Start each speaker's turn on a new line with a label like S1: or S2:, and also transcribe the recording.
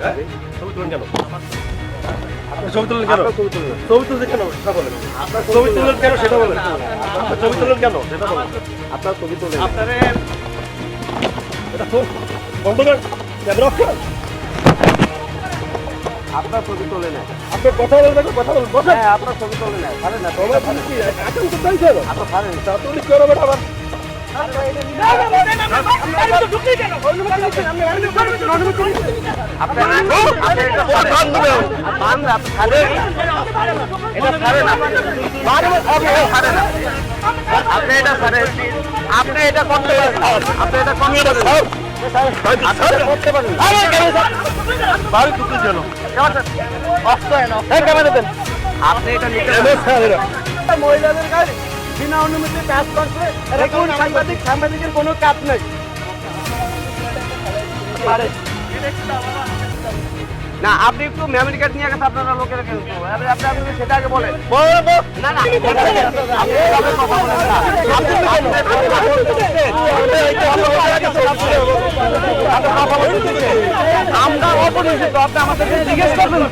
S1: হ্যাঁ? ছবি তুলেন কেন? আপনি ছবি তুলেন কেন? ছবি সেটা বলেন। ছবি তুলেন কেন? সেটা বলেন। ছবি তুলেন কেন? সেটা বলেন।
S2: আপনার ছবি তোলেন
S3: আপনারে
S1: এটা ফোন বন্ধ করেন ক্যামেরা অফ করেন
S2: আপনার ছবি তোলে না
S1: আপনি কথা বলেন দেখো কথা বলেন বসেন।
S2: হ্যাঁ আপনার ছবি তোলে না পারেন না।
S1: তোমার কি এখন তো তাই
S2: পারেন।
S1: তা তুমি আবার
S2: এটা আপনি এটা বিনা অনুমতি কাজ করছে সাংবাদিক সাংবাদিকের কোনো কাজ নেই না আপনি একটু মেমোরি কার্ড নিয়ে গেছে আপনারা লোকেরা আপনি আপনি আপনি সেটা আগে বলেন না না। আমরা অপরিচিত আপনি আমাদের জিজ্ঞেস করবেন